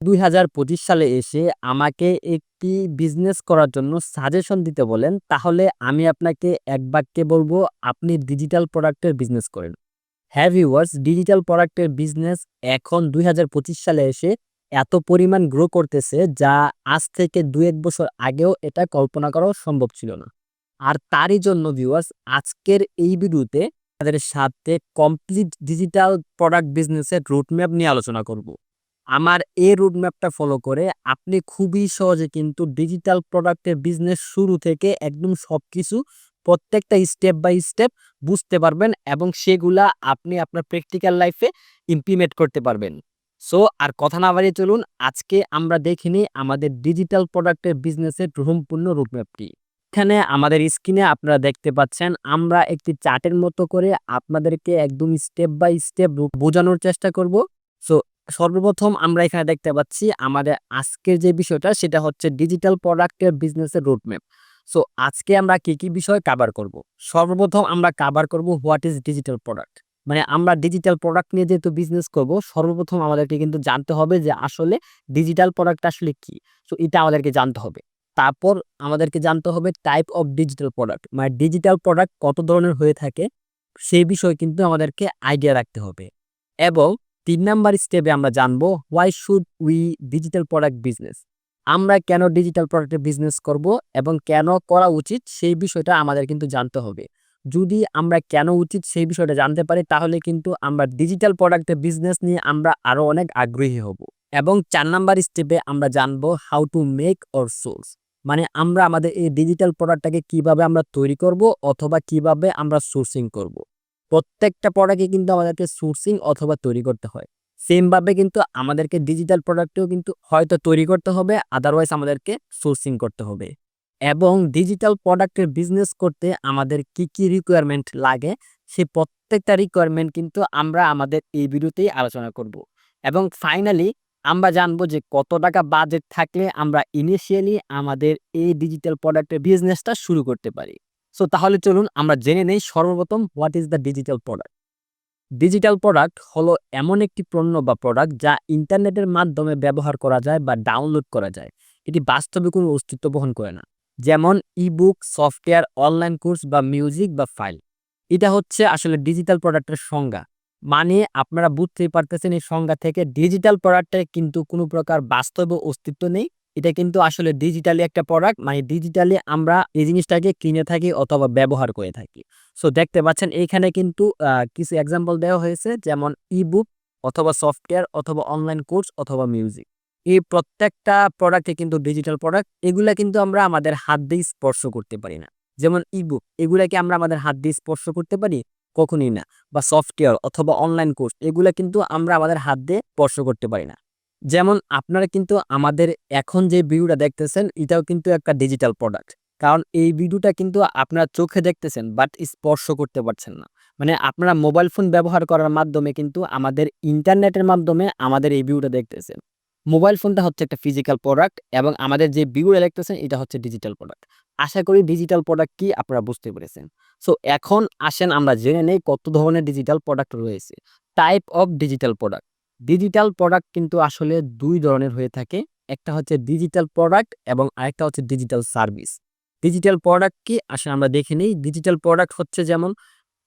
দুই হাজার পঁচিশ সালে এসে আমাকে একটি বিজনেস করার জন্য সাজেশন দিতে বলেন, তাহলে আমি আপনাকে এক বাক্যে বলব, আপনি ডিজিটাল প্রোডাক্টের বিজনেস করেন। হ্যাভ ইউয়ার্স ডিজিটাল প্রোডাক্টের বিজনেস এখন দুই হাজার পঁচিশ সালে এসে এত পরিমাণ গ্রো করতেছে, যা আজ থেকে দু এক বছর আগেও এটা কল্পনা করাও সম্ভব ছিল না। আর তারই জন্য ভিউয়ার্স আজকের এই ভিডিওতে তাদের সাথে কমপ্লিট ডিজিটাল প্রোডাক্ট বিজনেসের রুটম্যাপ নিয়ে আলোচনা করব। আমার এই রুটম্যাপটা ফলো করে আপনি খুবই সহজে কিন্তু ডিজিটাল প্রোডাক্টের বিজনেস শুরু থেকে একদম সব কিছু প্রত্যেকটা স্টেপ বাই স্টেপ বুঝতে পারবেন এবং সেগুলা আপনি আপনার প্র্যাকটিক্যাল লাইফে ইমপ্লিমেন্ট করতে পারবেন। সো আর কথা না বাড়িয়ে চলুন, আজকে আমরা দেখে নিই আমাদের ডিজিটাল প্রোডাক্টের বিজনেসের সম্পূর্ণ রুটম্যাপটি এখানে আমাদের স্ক্রিনে আপনারা দেখতে পাচ্ছেন, আমরা একটি চার্টের মতো করে আপনাদেরকে একদম স্টেপ বাই স্টেপ বোঝানোর চেষ্টা করব। সো সর্বপ্রথম আমরা এখানে দেখতে পাচ্ছি আমাদের আজকের যে বিষয়টা, সেটা হচ্ছে ডিজিটাল প্রোডাক্টের বিজনেসের রুটম্যাপ সো আজকে আমরা কি কি বিষয় কাভার করব? সর্বপ্রথম আমরা কাভার করব হোয়াট ইজ ডিজিটাল প্রোডাক্ট মানে আমরা ডিজিটাল প্রোডাক্ট নিয়ে যেহেতু বিজনেস করব, সর্বপ্রথম আমাদেরকে কিন্তু জানতে হবে যে আসলে ডিজিটাল প্রোডাক্ট আসলে কি। সো এটা আমাদেরকে জানতে হবে। তারপর আমাদেরকে জানতে হবে টাইপ অফ ডিজিটাল প্রোডাক্ট মানে ডিজিটাল প্রোডাক্ট কত ধরনের হয়ে থাকে, সেই বিষয়ে কিন্তু আমাদেরকে আইডিয়া রাখতে হবে। এবং তিন নাম্বার স্টেপে আমরা জানব why should we digital product business আমরা কেন ডিজিটাল প্রোডাক্টের বিজনেস করব এবং কেন করা উচিত সেই বিষয়টা আমাদের কিন্তু জানতে হবে। যদি আমরা কেন উচিত সেই বিষয়টা জানতে পারি, তাহলে কিন্তু আমরা ডিজিটাল প্রোডাক্টের বিজনেস নিয়ে আমরা আরও অনেক আগ্রহী হব। এবং চার নাম্বার স্টেপে আমরা জানব how to make or source মানে আমরা আমাদের এই ডিজিটাল প্রোডাক্টটাকে কীভাবে আমরা তৈরি করব অথবা কীভাবে আমরা সোর্সিং করব। প্রত্যেকটা প্রোডাক্টে কিন্তু আমাদেরকে সোর্সিং অথবা তৈরি করতে হয়। সেমভাবে কিন্তু আমাদেরকে ডিজিটাল প্রোডাক্টেও কিন্তু হয়তো তৈরি করতে হবে আদারওয়াইজ আমাদেরকে সোর্সিং করতে হবে। এবং ডিজিটাল প্রোডাক্টের বিজনেস করতে আমাদের কি কি রিকোয়ারমেন্ট লাগে সেই প্রত্যেকটা রিকোয়ারমেন্ট কিন্তু আমরা আমাদের এই ভিডিওতেই আলোচনা করব। এবং ফাইনালি আমরা জানব যে কত টাকা বাজেট থাকলে আমরা ইনিশিয়ালি আমাদের এই ডিজিটাল প্রোডাক্টের বিজনেসটা শুরু করতে পারি। সো তাহলে চলুন আমরা জেনে নেই সর্বপ্রথম what is the digital product digital product হলো এমন একটি পণ্য বা প্রোডাক্ট যা ইন্টারনেটের মাধ্যমে ব্যবহার করা যায় বা ডাউনলোড করা যায়। এটি বাস্তবে কোনো অস্তিত্ব বহন করে না। যেমন ইবুক সফটওয়্যার অনলাইন কোর্স বা মিউজিক বা ফাইল এটা হচ্ছে আসলে ডিজিটাল প্রোডাক্টের সংজ্ঞা। মানে আপনারা বুঝতেই পারতেছেন এই সংজ্ঞা থেকে ডিজিটাল প্রোডাক্টের কিন্তু কোনো প্রকার বাস্তব অস্তিত্ব নেই। এটা কিন্তু আসলে ডিজিটালি একটা প্রোডাক্ট মানে ডিজিটালি আমরা এই জিনিসটাকে কিনে থাকি অথবা ব্যবহার করে থাকি। সো দেখতে পাচ্ছেন এইখানে কিন্তু কিছু এক্সাম্পল দেওয়া হয়েছে, যেমন ইবুক অথবা সফটওয়্যার অথবা অনলাইন কোর্স অথবা মিউজিক এই প্রত্যেকটা প্রোডাক্টে কিন্তু ডিজিটাল প্রোডাক্ট এগুলা কিন্তু আমরা আমাদের হাত দিয়ে স্পর্শ করতে পারি না। যেমন ইবুক এগুলাকে আমরা আমাদের হাত দিয়ে স্পর্শ করতে পারি? কখনই না। বা সফটওয়্যার অথবা অনলাইন কোর্স এগুলা কিন্তু আমরা আমাদের হাত দিয়ে স্পর্শ করতে পারি না। যেমন আপনারা কিন্তু আমাদের এখন যে ভিডিওটা দেখতেছেন, এটাও কিন্তু একটা ডিজিটাল প্রোডাক্ট কারণ এই ভিডিওটা কিন্তু আপনারা চোখে দেখতেছেন বাট স্পর্শ করতে পারছেন না। মানে আপনারা মোবাইল ফোন ব্যবহার করার মাধ্যমে কিন্তু আমাদের ইন্টারনেটের মাধ্যমে আমাদের এই ভিডিওটা দেখতেছেন। মোবাইল ফোনটা হচ্ছে একটা ফিজিক্যাল প্রোডাক্ট এবং আমাদের যে ভিডিওটা দেখতেছেন, এটা হচ্ছে ডিজিটাল প্রোডাক্ট আশা করি ডিজিটাল প্রোডাক্ট কি আপনারা বুঝতে পেরেছেন। সো এখন আসেন আমরা জেনে নেই কত ধরনের ডিজিটাল প্রোডাক্ট রয়েছে। Type of digital product digital product কিন্তু আসলে দুই ধরনের হয়ে থাকে। একটা হচ্ছে ডিজিটাল প্রোডাক্ট এবং আরেকটা হচ্ছে ডিজিটাল সার্ভিস ডিজিটাল প্রোডাক্ট কি? আসলে আমরা দেখে নিই। ডিজিটাল প্রোডাক্ট হচ্ছে যেমন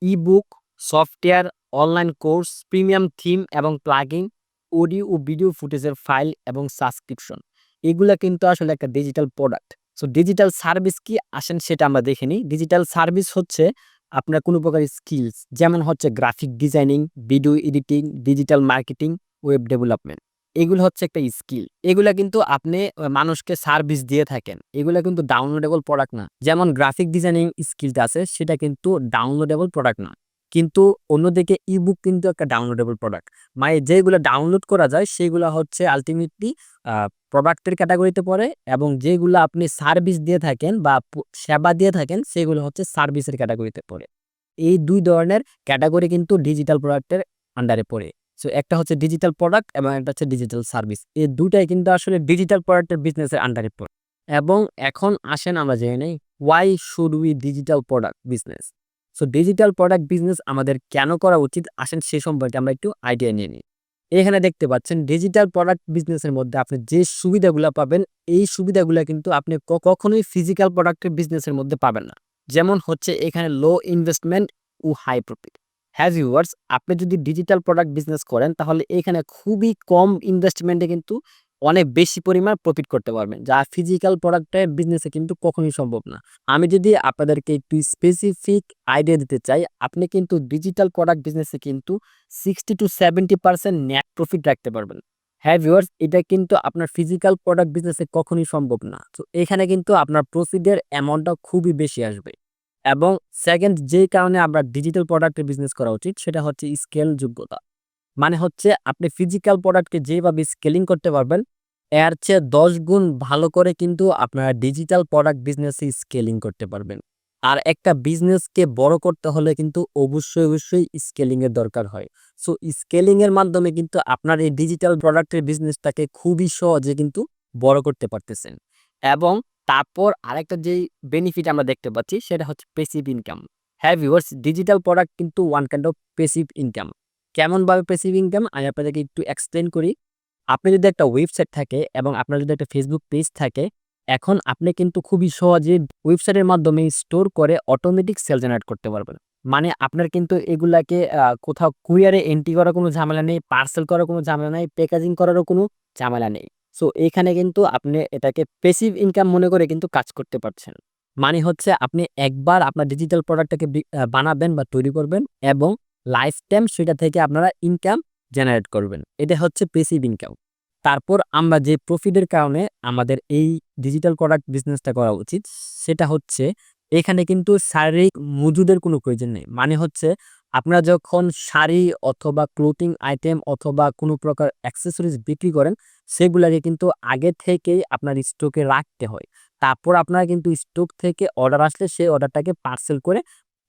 ebook software online course premium theme এবং প্লাগিং অডিও ও ভিডিও ফুটেজের ফাইল এবং সাবস্ক্রিপশন এগুলা কিন্তু আসলে একটা digital product so digital service কি? আসেন সেটা আমরা দেখে নিই। ডিজিটাল সার্ভিস হচ্ছে আপনার কোনো প্রকার স্কিলস যেমন হচ্ছে graphic designing video editing digital marketing web development এগুলো হচ্ছে একটা স্কিল এগুলা কিন্তু আপনি মানুষকে সার্ভিস দিয়ে থাকেন। এগুলা কিন্তু ডাউনলোডেবল প্রোডাক্ট না। যেমন গ্রাফিক ডিজাইনিং স্কিলটা আছে, সেটা কিন্তু ডাউনলোডেবল প্রোডাক্ট না। কিন্তু অন্যদিকে ইবুক কিন্তু একটা ডাউনলোডেবল প্রোডাক্ট মানে যেগুলো ডাউনলোড করা যায় সেগুলো হচ্ছে আলটিমেটলি প্রোডাক্টের ক্যাটাগরিতে পড়ে এবং যেগুলো আপনি সার্ভিস দিয়ে থাকেন বা সেবা দিয়ে থাকেন সেগুলো হচ্ছে সার্ভিসের ক্যাটাগরিতে পড়ে। এই দুই ধরনের ক্যাটাগরি কিন্তু ডিজিটাল প্রোডাক্টের আন্ডারে পড়ে। সো একটা হচ্ছে ডিজিটাল প্রোডাক্ট এবং একটা হচ্ছে ডিজিটাল সার্ভিস এই দুটাই কিন্তু আসলে ডিজিটাল প্রোডাক্টের বিজনেসের আন্ডারে পড়ে। এবং এখন আসেন আমরা জেনে নেই why should we digital product business so digital product business আমাদের কেন করা উচিত? আসেন সে সম্পর্কে আমরা একটু আইডিয়া নিয়ে নিই। এখানে দেখতে পাচ্ছেন ডিজিটাল প্রোডাক্ট বিজনেসের মধ্যে আপনি যে সুবিধাগুলো পাবেন, এই সুবিধাগুলো কিন্তু আপনি কখনোই ফিজিক্যাল প্রোডাক্টের বিজনেসের মধ্যে পাবেন না। যেমন হচ্ছে এখানে লো ইনভেস্টমেন্ট ও হাই প্রফিট হ্যাজ ইউয়ার্স আপনি যদি ডিজিটাল প্রোডাক্ট বিজনেস করেন, তাহলে এখানে খুবই কম ইনভেস্টমেন্টে কিন্তু অনেক বেশি পরিমাণ প্রফিট করতে পারবেন। যা ফিজিক্যাল প্রোডাক্টের বিজনেসে কিন্তু কখনোই সম্ভব না। আমি যদি আপনাদেরকে একটু স্পেসিফিক আইডিয়া দিতে চাই, আপনি কিন্তু ডিজিটাল প্রোডাক্ট বিজনেসে কিন্তু sixty to seventy percent net profit রাখতে পারবেন। হ্যাঁ ভিউয়ার্স এটা কিন্তু আপনার ফিজিক্যাল প্রোডাক্ট বিজনেসে কখনোই সম্ভব না। তো এখানে কিন্তু আপনার প্রফিটের অ্যামাউন্টটা খুবই বেশি আসবে। এবং সেকেন্ড যে কারণে আমরা ডিজিটাল প্রোডাক্টের বিজনেস করা উচিত, সেটা হচ্ছে স্কেল যোগ্যতা। মানে হচ্ছে আপনি ফিজিক্যাল প্রোডাক্টকে যেভাবে স্কেলিং করতে পারবেন, এর চেয়ে দশ গুণ ভালো করে কিন্তু আপনারা ডিজিটাল প্রোডাক্ট বিজনেসে স্কেলিং করতে পারবেন। আর একটা বিজনেসকে বড় করতে হলে কিন্তু অবশ্যই অবশ্যই স্কেলিং এর দরকার হয়। সো স্কেলিং এর মাধ্যমে কিন্তু আপনার এই ডিজিটাল প্রোডাক্টের বিজনেসটাকে খুবই সহজে কিন্তু বড় করতে পারতেছেন। এবং তারপর আরেকটা যেই বেনিফিট আমরা দেখতে পাচ্ছি, সেটা হচ্ছে পেসিভ ইনকাম হ্যাঁ ভিউয়ার্স ডিজিটাল প্রোডাক্ট কিন্তু one kind of passive income কেমনভাবে পেসিভ ইনকাম আমি আপনাদেরকে একটু এক্সপ্লেন করি। আপনি যদি একটা ওয়েবসাইট থাকে এবং আপনার যদি একটা ফেসবুক পেজ থাকে, এখন আপনি কিন্তু খুবই সহজে ওয়েবসাইটের মাধ্যমে স্টোর করে অটোমেটিক সেল জেনারেট করতে পারবেন। মানে আপনার কিন্তু এগুলাকে কোথাও কুরিয়ারে এন্ট্রি করার কোনো ঝামেলা নেই পার্সেল করার কোনো ঝামেলা নেই প্যাকেজিং করারও কোনো ঝামেলা নেই। সো এখানে কিন্তু আপনি এটাকে পেসিভ ইনকাম মনে করে কিন্তু কাজ করতে পারছেন। মানে হচ্ছে আপনি একবার আপনার ডিজিটাল প্রোডাক্টটাকে বানাবেন বা তৈরি করবেন এবং লাইফ টাইম সেটা থেকে আপনারা ইনকাম জেনারেট করবেন। এটা হচ্ছে পেসিভ ইনকাম তারপর আমরা যে প্রফিটের কারণে আমাদের এই ডিজিটাল প্রোডাক্ট বিজনেসটা করা উচিত, সেটা হচ্ছে এখানে কিন্তু শারীরিক মজুদের কোনো প্রয়োজন নেই। মানে হচ্ছে আপনারা যখন শাড়ি অথবা ক্লোথিং আইটেম অথবা কোনো প্রকার অ্যাক্সেসরিজ বিক্রি করেন, সেগুলাকে কিন্তু আগে থেকেই আপনার স্টকে রাখতে হয়। তারপর আপনারা কিন্তু স্টক থেকে অর্ডার আসলে সেই অর্ডারটাকে পার্সেল করে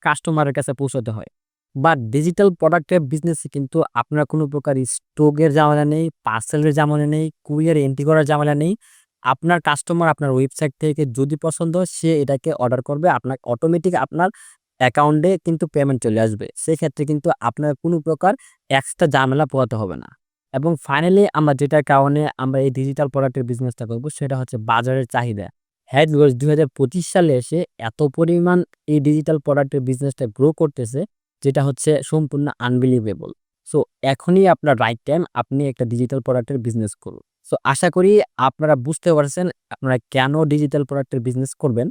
কাস্টমারের কাছে পৌঁছাতে হয়। বা ডিজিটাল প্রোডাক্টের বিজনেসে কিন্তু আপনার কোনো প্রকার স্টকের ঝামেলা নেই পার্সেলের ঝামেলা নেই কুরিয়ার এন্ট্রি করার ঝামেলা নেই। আপনার কাস্টমার আপনার ওয়েবসাইট থেকে যদি পছন্দ সে এটাকে অর্ডার করবে। আপনার অটোমেটিক আপনার অ্যাকাউন্টে কিন্তু পেমেন্ট চলে আসবে। সেক্ষেত্রে কিন্তু আপনার কোনো প্রকার এক্সট্রা ঝামেলা পোহাতে হবে না। এবং ফাইনালি আমরা যেটার কারণে আমরা এই ডিজিটাল প্রোডাক্টের বিজনেসটা করব, সেটা হচ্ছে বাজারের চাহিদা। হ্যাঁ দুই হাজার পঁচিশ সালে এসে এত পরিমাণ এই ডিজিটাল প্রোডাক্টের বিজনেসটা গ্রো করতেছে যেটা হচ্ছে সম্পূর্ণ আনবিলিভেবল সো এখনই আপনার রাইট টাইম আপনি একটা ডিজিটাল প্রোডাক্টের বিজনেস করুন। সো আশা করি আপনারা বুঝতে পারছেন আপনারা কেন ডিজিটাল প্রোডাক্টের বিজনেস করবেন।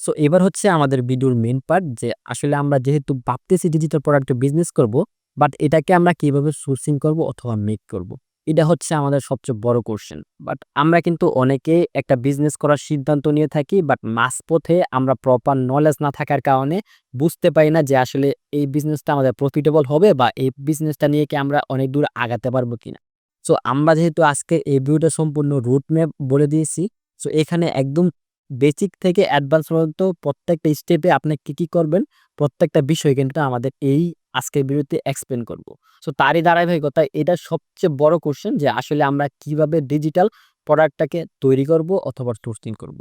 সো এবার হচ্ছে আমাদের ভিডিওর মেন পার্ট যে আসলে আমরা যেহেতু ভাবতেছি ডিজিটাল প্রোডাক্টের বিজনেস করব বাট এটাকে আমরা কীভাবে সোর্সিং করব অথবা মেক করব। এটা হচ্ছে আমাদের সবচেয়ে বড় কোশ্চেন বাট আমরা কিন্তু অনেকে একটা বিজনেস করার সিদ্ধান্ত নিয়ে থাকি বাট মাঝপথে আমরা প্রপার নলেজ না থাকার কারণে বুঝতে পারি না যে আসলে এই বিজনেসটা আমাদের প্রফিটেবল হবে বা এই বিজনেসটা নিয়ে কি আমরা অনেক দূর আগাতে পারব কিনা। সো আমরা যেহেতু আজকে এই ভিডিওটা সম্পূর্ণ রুট ম্যাপ বলে দিয়েছি সো এখানে একদম বেসিক থেকে অ্যাডভান্স পর্যন্ত প্রত্যেকটা স্টেপে আপনি কি কি করবেন, প্রত্যেকটা বিষয় কিন্তু আমাদের এই আজকের ভিডিওতে এক্সপ্লেন করব। সো তারই ধারাবাহিকতায় এটা সবচেয়ে বড় কোশ্চেন যে আসলে আমরা কীভাবে ডিজিটাল প্রোডাক্টটাকে তৈরি করব অথবা সোর্সিং করব।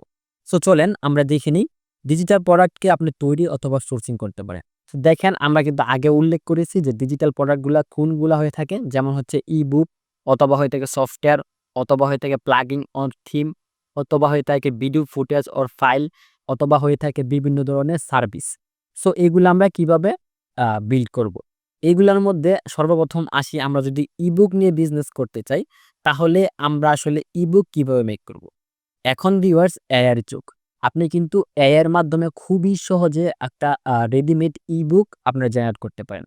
সো চলেন আমরা দেখে নিই ডিজিটাল প্রোডাক্টকে আপনি তৈরি অথবা সোর্সিং করতে পারেন। দেখেন আমরা কিন্তু আগে উল্লেখ করেছি যে ডিজিটাল প্রোডাক্টগুলো কোনগুলা হয়ে থাকে, যেমন হচ্ছে ই বুক অথবা হয়ে থাকে সফটওয়্যার অথবা হয়ে থাকে প্লাগিং অন থিম অথবা হয়ে থাকে ভিডিও ফুটেজ অর ফাইল অথবা হয়ে থাকে বিভিন্ন ধরনের সার্ভিস সো এগুলো আমরা কীভাবে বিল্ড করব। এগুলোর মধ্যে সর্বপ্রথম আসি আমরা যদি ইবুক নিয়ে বিজনেস করতে চাই, তাহলে আমরা আসলে ইবুক কীভাবে মেক করব। এখন ভিউয়ার্স এআইয়ের যুগ আপনি কিন্তু এআইয়ের মাধ্যমে খুবই সহজে একটা রেডিমেড ইবুক আপনারা জেনারেট করতে পারেন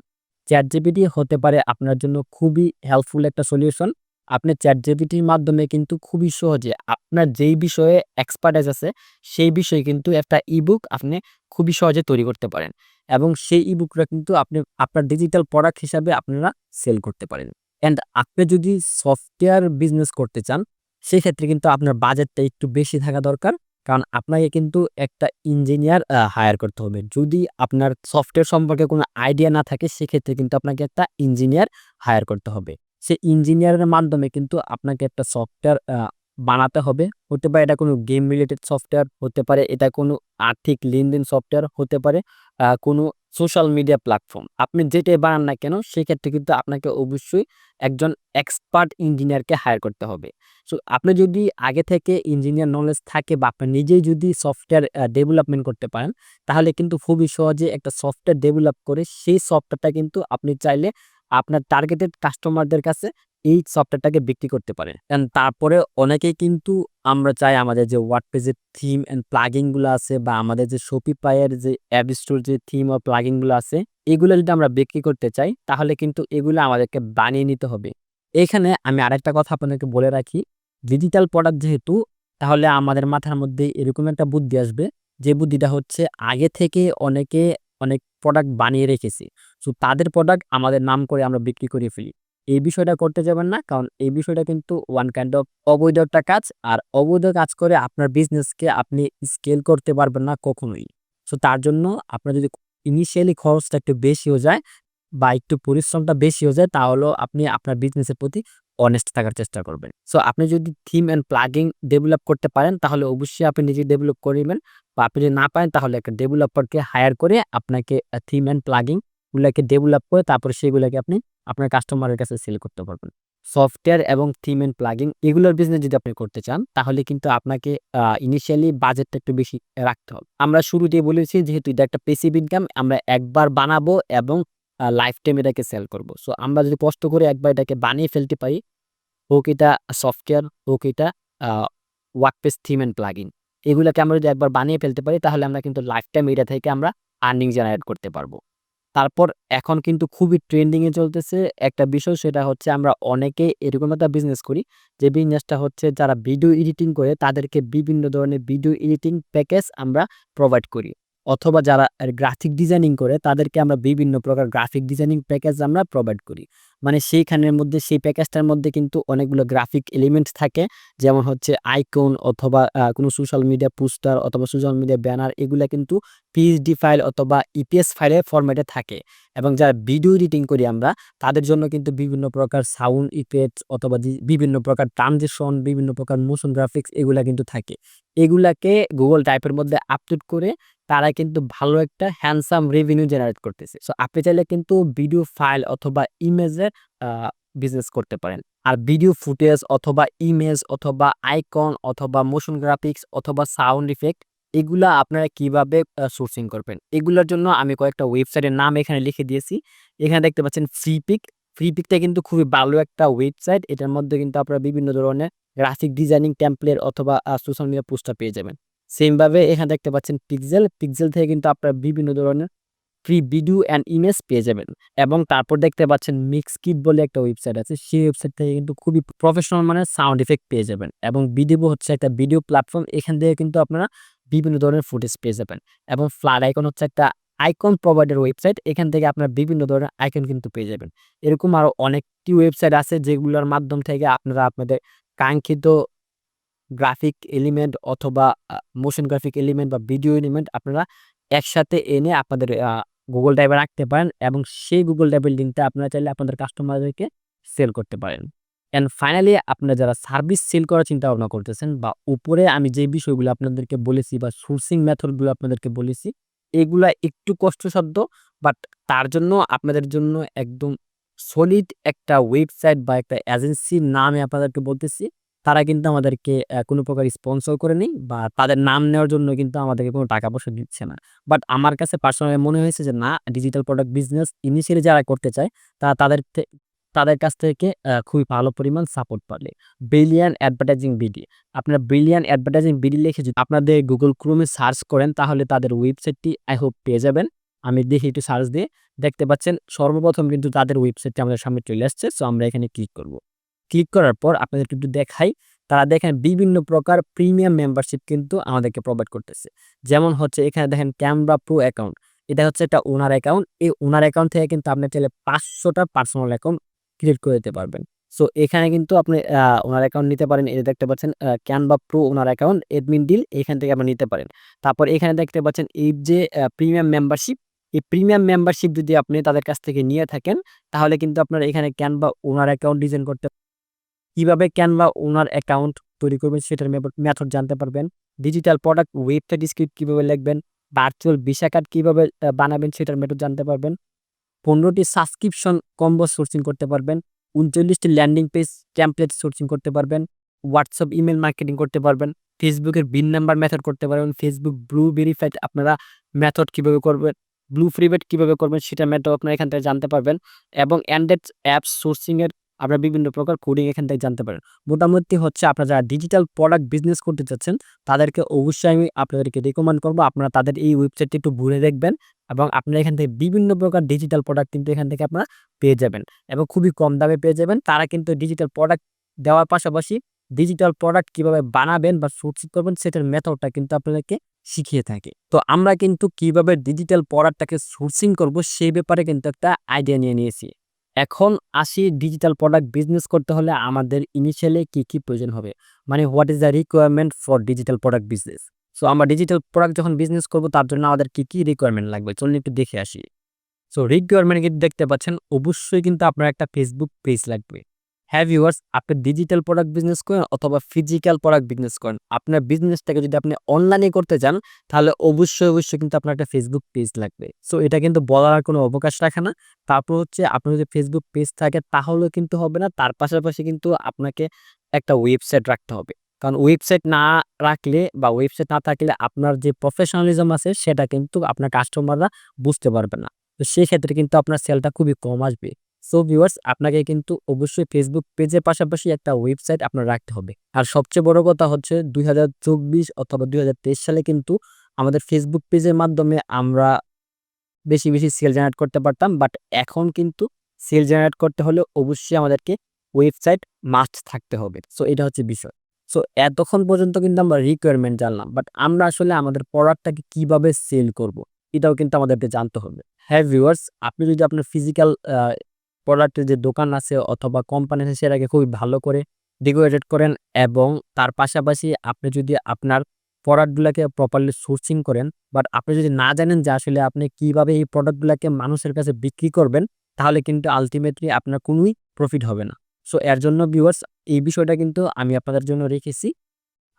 চ্যাট জিপিটি হতে পারে আপনার জন্য খুবই হেল্পফুল একটা সলিউশন আপনি চ্যাট জিপিটির মাধ্যমে কিন্তু খুবই সহজে আপনার যেই বিষয়ে এক্সপার্টাইজ আছে, সেই বিষয়ে কিন্তু একটা ইবুক আপনি খুবই সহজে তৈরি করতে পারেন। এবং সেই ইবুকটা কিন্তু আপনি, আপনার ডিজিটাল প্রোডাক্ট হিসাবে আপনারা সেল করতে পারেন। অ্যান্ড আপনি যদি সফটওয়্যার বিজনেস করতে চান, সেক্ষেত্রে কিন্তু আপনার বাজেটটা একটু বেশি থাকা দরকার। কারণ আপনাকে কিন্তু একটা ইঞ্জিনিয়ার হায়ার করতে হবে। যদি আপনার সফটওয়্যার সম্পর্কে কোনো আইডিয়া না থাকে, সেক্ষেত্রে কিন্তু আপনাকে একটা ইঞ্জিনিয়ার হায়ার করতে হবে। সে ইঞ্জিনিয়ারের মাধ্যমে কিন্তু আপনাকে একটা সফটওয়্যার বানাতে হবে। হতে পারে এটা কোনো গেম রিলেটেড সফটওয়্যার হতে পারে এটা কোনো আর্থিক লেনদেন সফটওয়্যার হতে পারে কোনো সোশ্যাল মিডিয়া প্ল্যাটফর্ম আপনি যেটাই বানান না কেন, সেক্ষেত্রে কিন্তু আপনাকে অবশ্যই একজন এক্সপার্ট ইঞ্জিনিয়ারকে হায়ার করতে হবে। সো আপনি যদি আগে থেকে ইঞ্জিনিয়ার নলেজ থাকে বা আপনি নিজেই যদি সফটওয়্যার ডেভেলপমেন্ট করতে পারেন, তাহলে কিন্তু খুবই সহজে একটা সফটওয়্যার ডেভেলপ করে সেই সফটওয়্যারটা কিন্তু আপনি চাইলে আপনার টার্গেটেড কাস্টমারদের কাছে এই সফটওয়্যারটাকে বিক্রি করতে পারেন। And তারপরে অনেকেই কিন্তু আমরা চাই আমাদের যে ওয়ার্ডপ্রেসের থিম অ্যান্ড প্লাগিনগুলো আছে বা আমাদের যে শপিফাইয়ের যে অ্যাপ স্টোর যে থিম ও প্লাগিনগুলো আছে, এগুলো যদি আমরা বিক্রি করতে চাই, তাহলে কিন্তু এগুলো আমাদেরকে বানিয়ে নিতে হবে। এখানে আমি আরেকটা কথা আপনাদেরকে বলে রাখি ডিজিটাল প্রোডাক্ট যেহেতু, তাহলে আমাদের মাথার মধ্যে এরকম একটা বুদ্ধি আসবে। যে বুদ্ধিটা হচ্ছে আগে থেকে অনেকে অনেক প্রোডাক্ট বানিয়ে রেখেছি। সো তাদের প্রোডাক্ট আমাদের নাম করে আমরা বিক্রি করে ফেলি। এই বিষয়টা করতে যাবেন না, কারণ এই বিষয়টা কিন্তু ওয়ান কাইন্ড অফ অবৈধ একটা কাজ, আর অবৈধ কাজ করে আপনার বিজনেসকে আপনি স্কেল করতে পারবেন না কখনোই। সো তার জন্য আপনার যদি ইনিশিয়ালি খরচটা একটু বেশি হয়ে যায় বা একটু পরিশ্রমটা বেশি হয়ে যায়, তাহলেও আপনি আপনার বিজনেসের প্রতি অনেস্ট থাকার চেষ্টা করবেন। সো আপনি যদি থিম অ্যান্ড প্লাগিং ডেভেলপ করতে পারেন, তাহলে অবশ্যই আপনি নিজে ডেভেলপ করবেন বা আপনি যদি না পারেন, তাহলে একটা ডেভেলপারকে হায়ার করে আপনাকে থিম অ্যান্ড প্লাগিং গুলোকে ডেভেলপ করে তারপর সেগুলোকে আপনি আপনার কাস্টমারের কাছে সেল করতে পারবেন। সফটওয়্যার এবং থিম অ্যান্ড প্লাগিং এগুলোর বিজনেস যদি আপনি করতে চান, তাহলে কিন্তু আপনাকে ইনিশিয়ালি বাজেটটা একটু বেশি রাখতে হবে। আমরা শুরুতেই বলেছি যেহেতু এটা একটা পেসিভ ইনকাম আমরা একবার বানাবো এবং লাইফ টাইম এটাকে সেল করব। সো আমরা যদি কষ্ট করে একবার এটাকে বানিয়ে ফেলতে পারি, হোক এটা সফটওয়্যার হোক এটা ওয়ার্কপেস থিম অ্যান্ড প্লাগিং এগুলোকে আমরা যদি একবার বানিয়ে ফেলতে পারি, তাহলে আমরা কিন্তু লাইফ টাইম এটা থেকে আমরা আর্নিং জেনারেট করতে পারব। তারপর এখন কিন্তু খুবই ট্রেন্ডিংয়ে চলতেছে। একটা বিষয় সেটা হচ্ছে আমরা অনেকে এরকম একটা বিজনেস করি, যে বিজনেসটা হচ্ছে যারা ভিডিও এডিটিং করে, তাদেরকে বিভিন্ন ধরনের ভিডিও এডিটিং প্যাকেজ আমরা প্রোভাইড করি। অথবা যারা গ্রাফিক ডিজাইনিং করে, তাদেরকে আমরা বিভিন্ন প্রকার গ্রাফিক ডিজাইনিং প্যাকেজ আমরা প্রোভাইড করি। মানে সেইখানের মধ্যে, সেই প্যাকেজটার মধ্যে কিন্তু অনেকগুলো গ্রাফিক এলিমেন্ট থাকে। যেমন হচ্ছে আইকন অথবা কোনো সোশ্যাল মিডিয়া পোস্টার অথবা সোশ্যাল মিডিয়া ব্যানার এগুলো কিন্তু পিএইচডি ফাইল অথবা ইপিএস ফাইলের ফরম্যাটে থাকে। এবং যারা ভিডিও এডিটিং করি আমরা, তাদের জন্য কিন্তু বিভিন্ন প্রকার সাউন্ড ইফেক্ট অথবা বিভিন্ন প্রকার ট্রানজেকশন বিভিন্ন প্রকার মোশন গ্রাফিক্স এগুলা কিন্তু থাকে। এগুলাকে গুগল টাইপের মধ্যে আপলোড করে তারা কিন্তু ভালো একটা হ্যান্ডসাম রেভিনিউ জেনারেট করতেছে। সো আপনি চাইলে কিন্তু ভিডিও ফাইল অথবা ইমেজের বিজনেস করতে পারেন। আর ভিডিও ফুটেজ অথবা ইমেজ অথবা আইকন অথবা মোশন গ্রাফিক্স অথবা সাউন্ড ইফেক্ট এগুলা আপনারা কীভাবে সোর্সিং করবেন? এগুলোর জন্য আমি কয়েকটা ওয়েবসাইটের নাম এখানে লিখে দিয়েছি। এখানে দেখতে পাচ্ছেন ফ্রিপিক ফ্রিপিকটা কিন্তু খুবই ভালো একটা ওয়েবসাইট এটার মধ্যে কিন্তু আপনারা বিভিন্ন ধরনের গ্রাফিক ডিজাইনিং টেমপ্লেট অথবা সোশ্যাল মিডিয়া পোস্টার পেয়ে যাবেন। সেমভাবে এখানে দেখতে পাচ্ছেন পিক্সেল পিক্সেল থেকে কিন্তু আপনারা বিভিন্ন ধরনের ফ্রি ভিডিও অ্যান্ড ইমেজ পেয়ে যাবেন। এবং তারপর দেখতে পাচ্ছেন মিক্স কিট বলে একটা ওয়েবসাইট আছে। সেই ওয়েবসাইট থেকে কিন্তু খুবই প্রফেশনাল মানে সাউন্ড ইফেক্ট পেয়ে যাবেন। এবং ভিডিও হচ্ছে একটা ভিডিও প্ল্যাটফর্ম এখান থেকে কিন্তু আপনারা বিভিন্ন ধরনের ফুটেজ পেয়ে যাবেন। এবং ফ্লাড আইকন হচ্ছে একটা আইকন প্রোভাইডার ওয়েবসাইট এখান থেকে আপনারা বিভিন্ন ধরনের আইকন কিন্তু পেয়ে যাবেন। এরকম আরও অনেকটি ওয়েবসাইট আছে যেগুলোর মাধ্যম থেকে আপনারা আপনাদের কাঙ্ক্ষিত গ্রাফিক এলিমেন্ট অথবা মোশন গ্রাফিক এলিমেন্ট বা ভিডিও এলিমেন্ট আপনারা একসাথে এনে আপনাদের গুগল ড্রাইভে রাখতে পারেন এবং সেই গুগল ড্রাইভের লিঙ্কটা আপনারা চাইলে আপনাদের কাস্টমারদেরকে সেল করতে পারেন। অ্যান্ড ফাইনালি আপনারা যারা সার্ভিস সেল করার চিন্তা ভাবনা করতেছেন বা উপরে আমি যে বিষয়গুলো আপনাদেরকে বলেছি বা সোর্সিং মেথডগুলো আপনাদেরকে বলেছি, এগুলা একটু কষ্টসাধ্য বাট তার জন্য আপনাদের জন্য একদম সলিড একটা ওয়েবসাইট বা একটা এজেন্সির নামে আপনাদেরকে বলতেছি। তারা কিন্তু আমাদেরকে কোনো প্রকার স্পন্সর করে নেই বা তাদের নাম নেওয়ার জন্য কিন্তু আমাদেরকে কোনো টাকা পয়সা দিচ্ছে না। বাট আমার কাছে পার্সোনালি মনে হয়েছে যে, না ডিজিটাল প্রোডাক্ট বিজনেস ইনিশিয়ালি যারা করতে চায়, তা তাদের তাদের কাছ থেকে খুবই ভালো পরিমাণ সাপোর্ট পাবে। ব্রিলিয়ান অ্যাডভার্টাইজিং বিডি আপনারা ব্রিলিয়ান অ্যাডভার্টাইজিং বিডি লিখে যদি আপনাদের গুগল ক্রোমে সার্চ করেন, তাহলে তাদের ওয়েবসাইটটি আই হোপ পেয়ে যাবেন। আমি দেখি একটু সার্চ দিয়ে দেখতে পাচ্ছেন। সর্বপ্রথম কিন্তু তাদের ওয়েবসাইটটি আমাদের সামনে চলে আসছে সো আমরা এখানে ক্লিক করব। ক্লিক করার পর আপনাদেরকে একটু দেখাই। তারা দেখেন বিভিন্ন প্রকার প্রিমিয়াম মেম্বারশিপ কিন্তু আমাদেরকে প্রোভাইড করতেছে। যেমন হচ্ছে এখানে দেখেন ক্যামরা প্রো অ্যাকাউন্ট এটা হচ্ছে একটা ওনার অ্যাকাউন্ট এই ওনার অ্যাকাউন্ট থেকে কিন্তু আপনি চাইলে পাঁচশোটা পার্সোনাল অ্যাকাউন্ট ক্রিয়েট করে দিতে পারবেন। সো এখানে কিন্তু আপনি ওনার অ্যাকাউন্ট নিতে পারেন। এটা দেখতে পাচ্ছেন Canva pro owner account admin deal এখান থেকে আপনি নিতে পারেন। তারপর এখানে দেখতে পাচ্ছেন এই যে প্রিমিয়াম মেম্বারশিপ এই প্রিমিয়াম মেম্বারশিপ যদি আপনি তাদের কাছ থেকে নিয়ে থাকেন, তাহলে কিন্তু আপনার এখানে ক্যানভা ওনার অ্যাকাউন্ট ডিজাইন করতে কীভাবে ক্যানভা ওনার অ্যাকাউন্ট তৈরি করবেন সেটার মেথড জানতে পারবেন। ডিজিটাল প্রোডাক্ট ওয়েবসাইট স্ক্রিপ্ট কীভাবে লিখবেন ভার্চুয়াল ভিসা কার্ড কীভাবে বানাবেন সেটার মেথড জানতে পারবেন। পনেরোটি সাবস্ক্রিপশন কম্বো সোর্সিং করতে পারবেন। উনচল্লিশটি ল্যান্ডিং পেজ টেমপ্লেট সোর্সিং করতে পারবেন। হোয়াটসঅ্যাপ ইমেল মার্কেটিং করতে পারবেন। ফেসবুকের বিন নাম্বার মেথড করতে পারবেন। ফেসবুক ব্লু ভেরিফাইড আপনারা মেথড কীভাবে করবেন ব্লু ফ্রিবেট কীভাবে করবেন সেটা মেথড আপনারা এখান থেকে জানতে পারবেন। এবং অ্যান্ড্রয়েড অ্যাপস সোর্সিংয়ের আপনারা বিভিন্ন প্রকার কোডিং এখান থেকে জানতে পারেন। মোটামুটি হচ্ছে আপনারা যারা ডিজিটাল প্রোডাক্ট বিজনেস করতে চাচ্ছেন, তাদেরকে অবশ্যই আমি আপনাদেরকে রেকমেন্ড করব। আপনারা তাদের এই ওয়েবসাইটটি একটু ঘুরে দেখবেন এবং আপনারা এখান থেকে বিভিন্ন প্রকার ডিজিটাল প্রোডাক্ট কিন্তু এখান থেকে আপনারা পেয়ে যাবেন এবং খুবই কম দামে পেয়ে যাবেন। তারা কিন্তু ডিজিটাল প্রোডাক্ট দেওয়ার পাশাপাশি ডিজিটাল প্রোডাক্ট কীভাবে বানাবেন বা সোর্সিং করবেন সেটার মেথডটা কিন্তু আপনাদেরকে শিখিয়ে থাকে। তো আমরা কিন্তু কীভাবে ডিজিটাল প্রোডাক্টটাকে সোর্সিং করব সেই ব্যাপারে কিন্তু একটা আইডিয়া নিয়ে নিয়েছি। এখন আসি ডিজিটাল প্রোডাক্ট বিজনেস করতে হলে আমাদের ইনিশিয়ালি কি কি প্রয়োজন হবে? মানে what is the requirement for digital product business so আমরা ডিজিটাল প্রোডাক্ট যখন বিজনেস করব, তার জন্য আমাদের কি কি রিকোয়ারমেন্ট লাগবে? চলুন একটু দেখে আসি। সো রিকোয়ারমেন্ট কিন্তু দেখতে পাচ্ছেন, অবশ্যই কিন্তু আপনার একটা ফেসবুক পেজ লাগবে। হ্যাভ ইউয়ার্স আপনি ডিজিটাল প্রোডাক্ট বিজনেস করেন অথবা ফিজিক্যাল প্রোডাক্ট বিজনেস করেন। আপনার বিজনেসটাকে যদি আপনি অনলাইনে করতে চান, তাহলে অবশ্যই অবশ্যই কিন্তু আপনার একটা ফেসবুক পেজ লাগবে। সো এটা কিন্তু বলার কোনো অবকাশ রাখে না। তারপর হচ্ছে, আপনার যদি ফেসবুক পেজ থাকে, তাহলেও কিন্তু হবে না। তার পাশাপাশি কিন্তু আপনাকে একটা ওয়েবসাইট রাখতে হবে। কারণ ওয়েবসাইট না রাখলে বা ওয়েবসাইট না থাকলে আপনার যে প্রফেশনালিজম আছে, সেটা কিন্তু আপনার কাস্টমাররা বুঝতে পারবে না। তো সেই ক্ষেত্রে কিন্তু আপনার সেলটা খুবই কম আসবে। সো ভিউয়ার্স আপনাকে কিন্তু অবশ্যই ফেসবুক পেজের পাশাপাশি একটা ওয়েবসাইট আপনার রাখতে হবে। আর সবচেয়ে বড় কথা হচ্ছে দুই অথবা দুই সালে কিন্তু আমাদের ফেসবুক পেজের মাধ্যমে আমরা বেশি বেশি সেল জেনারেট করতে পারতাম। বাট এখন কিন্তু সেল জেনারেট করতে হলে অবশ্যই আমাদেরকে ওয়েবসাইট মাস্ট থাকতে হবে। সো এটা হচ্ছে বিষয়। সো এতক্ষণ পর্যন্ত কিন্তু আমরা রিকোয়ারমেন্ট জানলাম। বাট আমরা আসলে আমাদের প্রোডাক্টটাকে কীভাবে সেল করব, এটাও কিন্তু আমাদেরকে জানতে হবে। হ্যাঁ ভিউয়ার্স আপনি যদি আপনার ফিজিক্যাল প্রোডাক্টের যে দোকান আছে অথবা কোম্পানি আছে সেটাকে খুবই ভালো করে ডেকোরেটেড করেন এবং তার পাশাপাশি আপনি যদি আপনার প্রোডাক্টগুলোকে প্রপারলি সোর্সিং করেন বাট আপনি যদি না জানেন যে আসলে আপনি কীভাবে এই প্রোডাক্টগুলোকে মানুষের কাছে বিক্রি করবেন, তাহলে কিন্তু আলটিমেটলি আপনার কোনোই প্রফিট হবে না। সো এর জন্য ভিউয়ার্স এই বিষয়টা কিন্তু আমি আপনাদের জন্য রেখেছি।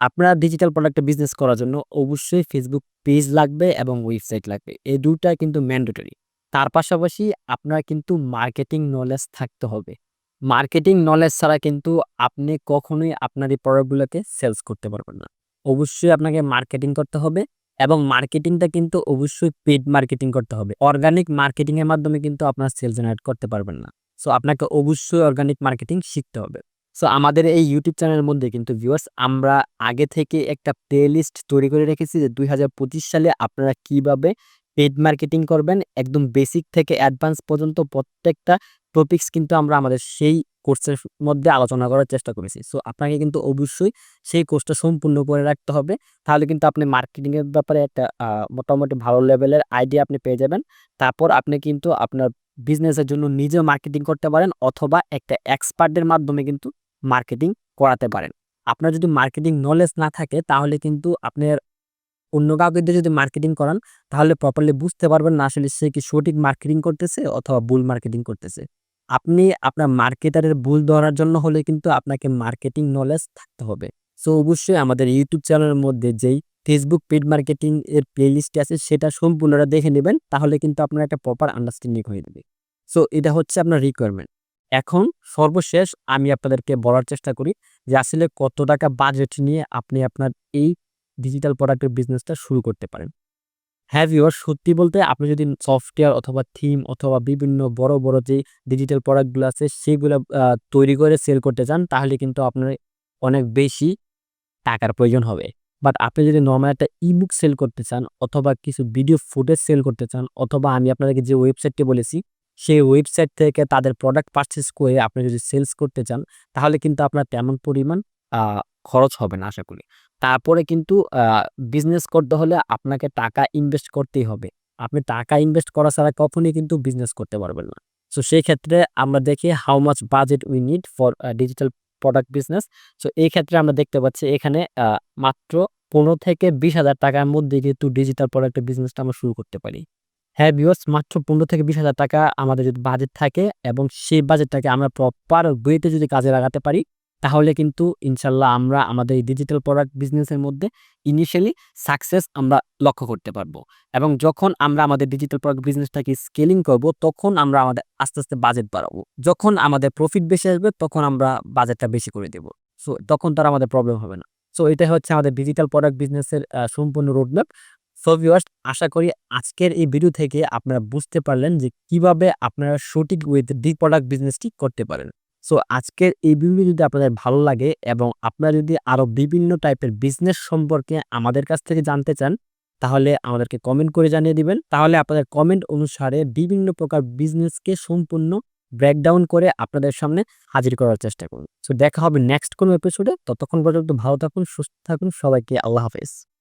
আপনার ডিজিটাল প্রোডাক্টে বিজনেস করার জন্য অবশ্যই ফেসবুক পেজ লাগবে এবং ওয়েবসাইট লাগবে। এই দুটা কিন্তু ম্যান্ডেটরি তার পাশাপাশি আপনার কিন্তু মার্কেটিং নলেজ থাকতে হবে। মার্কেটিং নলেজ ছাড়া কিন্তু আপনি কখনোই আপনার এই প্রোডাক্টগুলোকে সেলস করতে পারবেন না। অবশ্যই আপনাকে মার্কেটিং করতে হবে এবং মার্কেটিংটা কিন্তু অবশ্যই পেড মার্কেটিং করতে হবে। অর্গানিক মার্কেটিংয়ের মাধ্যমে কিন্তু আপনার সেল জেনারেট করতে পারবেন না। সো আপনাকে অবশ্যই অর্গানিক মার্কেটিং শিখতে হবে। সো আমাদের এই ইউটিউব চ্যানেলের মধ্যে কিন্তু ভিউয়ার্স আমরা আগে থেকে একটা প্লেলিস্ট তৈরি করে রেখেছি যে দুই হাজার পঁচিশ সালে আপনারা কীভাবে পেড মার্কেটিং করবেন, একদম বেসিক থেকে অ্যাডভান্স পর্যন্ত প্রত্যেকটা টপিকস কিন্তু আমরা আমাদের সেই কোর্সের মধ্যে আলোচনা করার চেষ্টা করেছি। সো আপনাকে কিন্তু অবশ্যই সেই কোর্সটা সম্পূর্ণ করে রাখতে হবে। তাহলে কিন্তু আপনি মার্কেটিংয়ের ব্যাপারে একটা মোটামুটি ভালো লেভেলের আইডিয়া আপনি পেয়ে যাবেন। তারপর আপনি কিন্তু আপনার বিজনেসের জন্য নিজেও মার্কেটিং করতে পারেন অথবা একটা এক্সপার্টের মাধ্যমে কিন্তু মার্কেটিং করাতে পারেন। আপনার যদি মার্কেটিং নলেজ না থাকে, তাহলে কিন্তু আপনার অন্য কাউকে দিয়ে যদি মার্কেটিং করান, তাহলে প্রপারলি বুঝতে পারবেন না আসলে সে কি সঠিক মার্কেটিং করতেছে অথবা ভুল মার্কেটিং করতেছে। আপনি আপনার মার্কেটারের ভুল ধরার জন্য হলে কিন্তু আপনাকে মার্কেটিং নলেজ থাকতে হবে। সো অবশ্যই আমাদের ইউটিউব চ্যানেলের মধ্যে যেই ফেসবুক পেড মার্কেটিং এর প্লেলিস্ট আছে, সেটা সম্পূর্ণটা দেখে নেবেন, তাহলে কিন্তু আপনার একটা প্রপার আন্ডারস্ট্যান্ডিং হয়ে যাবে। সো এটা হচ্ছে আপনার রিকোয়ারমেন্ট এখন সর্বশেষ আমি আপনাদেরকে বলার চেষ্টা করি যে আসলে কত টাকা বাজেট নিয়ে আপনি আপনার এই ডিজিটাল প্রোডাক্টের বিজনেসটা শুরু করতে পারেন। হ্যাভ ইউর সত্যি বলতে আপনি যদি সফটওয়্যার অথবা থিম অথবা বিভিন্ন বড় বড় যে ডিজিটাল প্রোডাক্টগুলো আছে, সেগুলো তৈরি করে সেল করতে চান, তাহলে কিন্তু আপনার অনেক বেশি টাকার প্রয়োজন হবে। বাট আপনি যদি নর্মাল একটা ইবুক সেল করতে চান, অথবা কিছু ভিডিও ফুটেজ সেল করতে চান, অথবা আমি আপনাদেরকে যে ওয়েবসাইটটি বলেছি, সেই ওয়েবসাইট থেকে তাদের প্রোডাক্ট পারচেস করে আপনি যদি সেলস করতে চান, তাহলে কিন্তু আপনার তেমন পরিমাণ খরচ হবে না, আশা করি। তারপরে কিন্তু বিজনেস করতে হলে আপনাকে টাকা ইনভেস্ট করতেই হবে। আপনি টাকা ইনভেস্ট করা ছাড়া কখনই কিন্তু বিজনেস করতে পারবেন না। সো সেই ক্ষেত্রে আমরা দেখি how much budget we need for digital product business so এই ক্ষেত্রে আমরা দেখতে পাচ্ছি এখানে মাত্র পনেরো থেকে বিশ হাজার টাকার মধ্যে কিন্তু ডিজিটাল প্রোডাক্টের বিজনেসটা আমরা শুরু করতে পারি। হ্যাঁ ভিউয়ার্স মাত্র পনেরো থেকে বিশ হাজার টাকা আমাদের যদি বাজেট থাকে এবং সেই বাজেটটাকে আমরা প্রপার ওয়েতে যদি কাজে লাগাতে পারি তাহলে কিন্তু ইনশাল্লাহ আমরা আমাদের এই ডিজিটাল প্রোডাক্ট বিজনেসের মধ্যে ইনিশিয়ালি সাকসেস আমরা লক্ষ্য করতে পারব। এবং যখন আমরা আমাদের ডিজিটাল প্রোডাক্ট বিজনেসটাকে স্কেলিং করব, তখন আমরা আমাদের আস্তে আস্তে বাজেট বাড়াবো। যখন আমাদের প্রফিট বেশি আসবে, তখন আমরা বাজেটটা বেশি করে দেব। সো তখন তার আমাদের প্রবলেম হবে না। সো এটা হচ্ছে আমাদের ডিজিটাল প্রোডাক্ট বিজনেসের সম্পূর্ণ রোডম্যাপ সো ভিউয়ার্স আশা করি আজকের এই ভিডিও থেকে আপনারা বুঝতে পারলেন যে কীভাবে আপনারা সঠিক ওয়েতে ডি প্রোডাক্ট বিজনেসটি করতে পারেন। সো আজকের এই ভিডিও যদি আপনাদের ভালো লাগে এবং আপনারা যদি আরও বিভিন্ন টাইপের বিজনেস সম্পর্কে আমাদের কাছ থেকে জানতে চান, তাহলে আমাদেরকে কমেন্ট করে জানিয়ে দিবেন। তাহলে আপনাদের কমেন্ট অনুসারে বিভিন্ন প্রকার বিজনেসকে সম্পূর্ণ ব্রেকডাউন করে আপনাদের সামনে হাজির করার চেষ্টা করুন সো দেখা হবে নেক্সট কোনো এপিসোডে ততক্ষণ পর্যন্ত ভালো থাকুন, সুস্থ থাকুন, সবাইকে আল্লাহ হাফেজ।